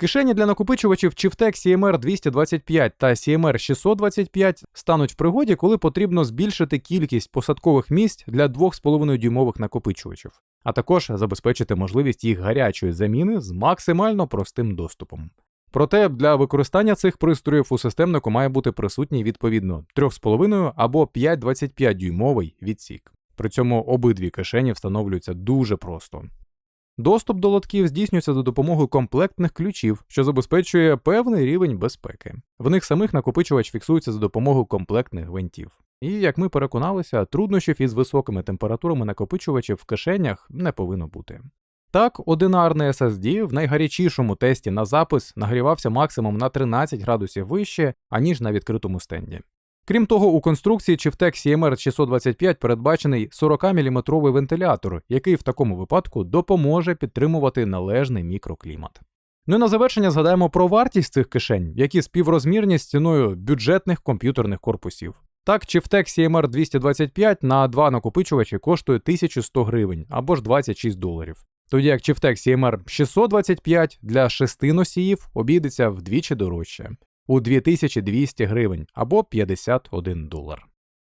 Кишені для накопичувачів Chivtec CMR 225 та CMR 625 стануть в пригоді, коли потрібно збільшити кількість посадкових місць для 2,5 дюймових накопичувачів, а також забезпечити можливість їх гарячої заміни з максимально простим доступом. Проте для використання цих пристроїв у системнику має бути присутній відповідно 3,5 або 5,25 дюймовий відсік. При цьому обидві кишені встановлюються дуже просто. Доступ до лотків здійснюється за допомогою комплектних ключів, що забезпечує певний рівень безпеки. В них самих накопичувач фіксується за допомогою комплектних гвинтів. І як ми переконалися, труднощів із високими температурами накопичувачів в кишенях не повинно бути. Так, одинарний SSD в найгарячішому тесті на запис нагрівався максимум на 13 градусів вище, аніж на відкритому стенді. Крім того, у конструкції Chivtec CMR 625 передбачений 40-мм вентилятор, який в такому випадку допоможе підтримувати належний мікроклімат. Ну і на завершення згадаємо про вартість цих кишень, які співрозмірні з ціною бюджетних комп'ютерних корпусів. Так, Chivtec CMR 225 на два накопичувачі коштує 1100 гривень або ж 26 доларів. Тоді як Chivtec CMR 625 для шести носіїв обійдеться вдвічі дорожче у 2200 гривень або 51 долар.